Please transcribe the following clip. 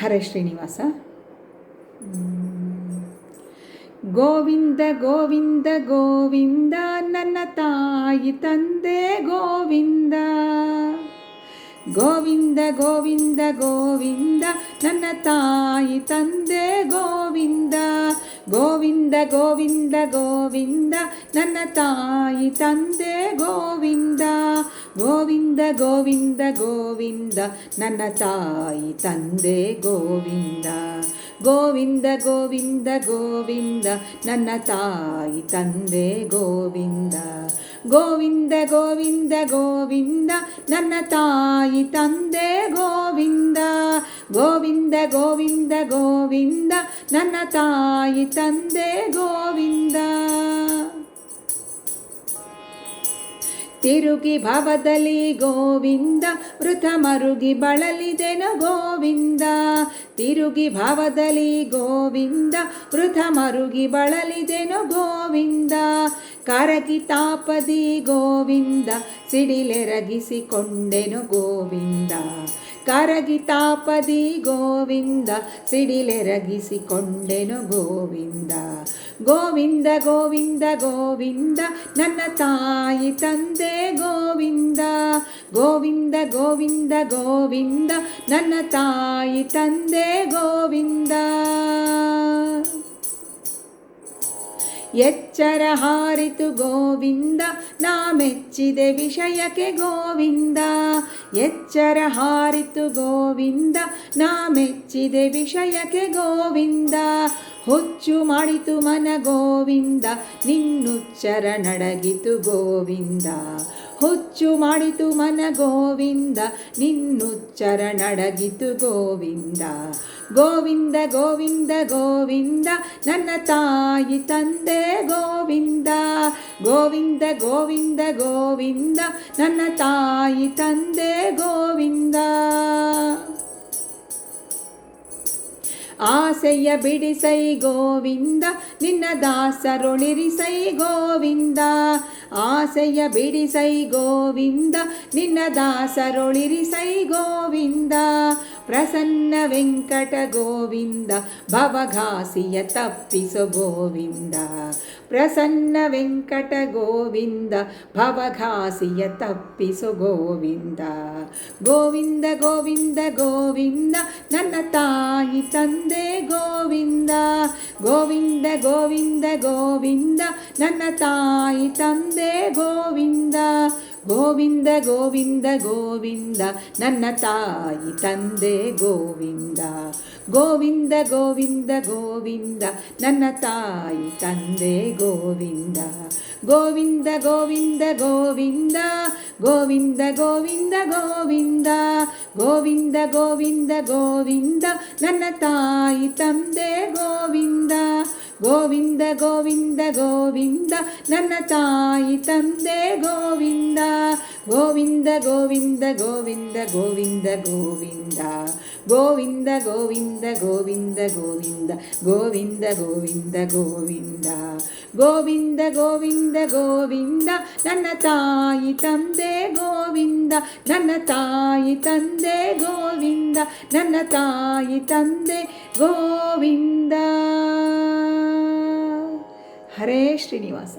ಹರೇ ಶ್ರೀನಿವಾಸ ಗೋವಿಂದ ಗೋವಿಂದ ಗೋವಿಂದ, ನನ್ನ ತಾಯಿ ತಂದೆ ಗೋವಿಂದ. ಗೋವಿಂದ ಗೋವಿಂದ ಗೋವಿಂದ, ನನ್ನ ತಾಯಿ ತಂದೆ ಗೋವಿಂದ. ಗೋವಿಂದ ಗೋವಿಂದ ಗೋವಿಂದ ನನ್ನ ತಾಯಿ ತಂದೆ ಗೋವಿಂದ ಗೋವಿಂದ ಗೋವಿಂದ ಗೋವಿಂದ ನನ್ನ ತಾಯಿ ತಂದೆ ಗೋವಿಂದ ಗೋವಿಂದ ಗೋವಿಂದ ಗೋವಿಂದ ನನ್ನ ತಾಯಿ ತಂದೆ ಗೋವಿಂದ ಗೋವಿಂದ ಗೋವಿಂದ ಗೋವಿಂದ, ನನ್ನ ತಾಯಿ ತಂದೆ ಗೋವಿಂದ. ಗೋವಿಂದ ಗೋವಿಂದ ಗೋವಿಂದ, ನನ್ನ ತಾಯಿ ತಂದೆ ಗೋವಿಂದ. ತಿರುಗಿ ಭವದಲ್ಲಿ ಗೋವಿಂದ ಮೃತ ಮರುಗಿ ಬಳಲಿದೆನು ಗೋವಿಂದ. ತಿರುಗಿ ಭವದಲ್ಲಿ ಗೋವಿಂದ ಮೃತ ಮರುಗಿ ಬಳಲಿದೆನು ಗೋವಿಂದ. ಕರಗಿ ತಾಪದಿ ಗೋವಿಂದ, ಸಿಡಿಲೆರಗಿಸಿಕೊಂಡೆನು ಗೋವಿಂದ. ಕರಗಿ ತಾಪದಿ ಗೋವಿಂದ, ಸಿಡಿಲೆರಗಿಸಿಕೊಂಡೆನು ಗೋವಿಂದ. ಗೋವಿಂದ ಗೋವಿಂದ ಗೋವಿಂದ, ನನ್ನ ತಾಯಿ ತಂದೆ ಗೋವಿಂದ. ಗೋವಿಂದ ಗೋವಿಂದ ಗೋವಿಂದ, ನನ್ನ ತಾಯಿ ತಂದೆ ಗೋವಿಂದ. एर हारु गोवि ना मेचे विषयके गोविन्द एर हारतु गोविन्द न मेचे विषयके गोविन्द ಹುಚ್ಚು ಮಾಡಿತು ಮನ ಗೋವಿಂದ ನಿನ್ನುಚ್ಚರ ನಡಗಿತು ಗೋವಿಂದ. ಹೊಚ್ಚು ಮಾಡಿತು ಮನ ಗೋವಿಂದ ನಿನ್ನುಚ್ಚರ ನಡಗಿತು ಗೋವಿಂದ. ಗೋವಿಂದ ಗೋವಿಂದ ಗೋವಿಂದ, ನನ್ನ ತಾಯಿ ತಂದೆ ಗೋವಿಂದ. ಗೋವಿಂದ ಗೋವಿಂದ ಗೋವಿಂದ, ನನ್ನ ತಾಯಿ ತಂದೆ ಗೋವಿಂದ. ಆಸೆಯ ಬಿಡಿಸೈ ಗೋವಿಂದ, ನಿನ್ನ ದಾಸರೊಳಿರಿಸೈ ಗೋವಿಂದ. ಆಸೆಯ ಬಿಡಿಸೈ ಗೋವಿಂದ, ನಿನ್ನ ದಾಸರೊಳಿರಿಸೈ ಗೋವಿಂದ. ಪ್ರಸನ್ನ ವೆಂಕಟ ಗೋವಿಂದ, ಭವಘಾಸಿಯ ತಪ್ಪಿಸು ಗೋವಿಂದ. ಪ್ರಸನ್ನ ವೆಂಕಟ ಗೋವಿಂದ, ಭವಘಾಸಿಯ ತಪ್ಪಿಸು ಗೋವಿಂದ. ಗೋವಿಂದ ಗೋವಿಂದ ಗೋವಿಂದ, ನನ್ನ ತಾಯಿ ತಂದೆ ಗೋವಿಂದ ಗೋವಿಂದ ಗೋವಿಂದ ಗೋವಿಂದ ನನ್ನ ತಾಯಿ ತಂದೆ ಗೋವಿಂದ ಗೋವಿಂದ ಗೋವಿಂದ ಗೋವಿಂದ ನನ್ನ ತಾಯಿ ತಂದೆ ಗೋವಿಂದ ಗೋವಿಂದ ಗೋವಿಂದ ಗೋವಿಂದ ನನ್ನ ತಾಯಿ ತಂದೆ ಗೋವಿಂದ ಗೋವಿಂದ ಗೋವಿಂದ ಗೋವಿಂದ ಗೋವಿಂದ ಗೋವಿಂದ ಗೋವಿಂದ ಗೋವಿಂದ ಗೋವಿಂದ ಗೋವಿಂದ ನನ್ನ ತಾಯಿ ತಂದೆ ಗೋವಿಂದ ಗೋವಿಂದ ಗೋವಿಂದ ಗೋವಿಂದ ನನ್ನ ತಾಯಿ ತಂದೆ ಗೋವಿಂದ ಗೋವಿಂದ ಗೋವಿಂದ ಗೋವಿಂದ ಗೋವಿಂದ ಗೋವಿಂದ ಗೋವಿಂದ ಗೋವಿಂದ ಗೋವಿಂದ ಗೋವಿಂದ ಗೋವಿಂದ ಗೋವಿಂದ ಗೋವಿಂದ ಗೋವಿಂದ ಗೋವಿಂದ ಗೋವಿಂದ ನನ್ನ ತಾಯಿ ತಂದೆ ಗೋವಿಂದ ನನ್ನ ತಾಯಿ ತಂದೆ ಗೋವಿಂದ ನನ್ನ ತಾಯಿ ತಂದೆ ಗೋವಿಂದ ಹರೇ ಶ್ರೀನಿವಾಸ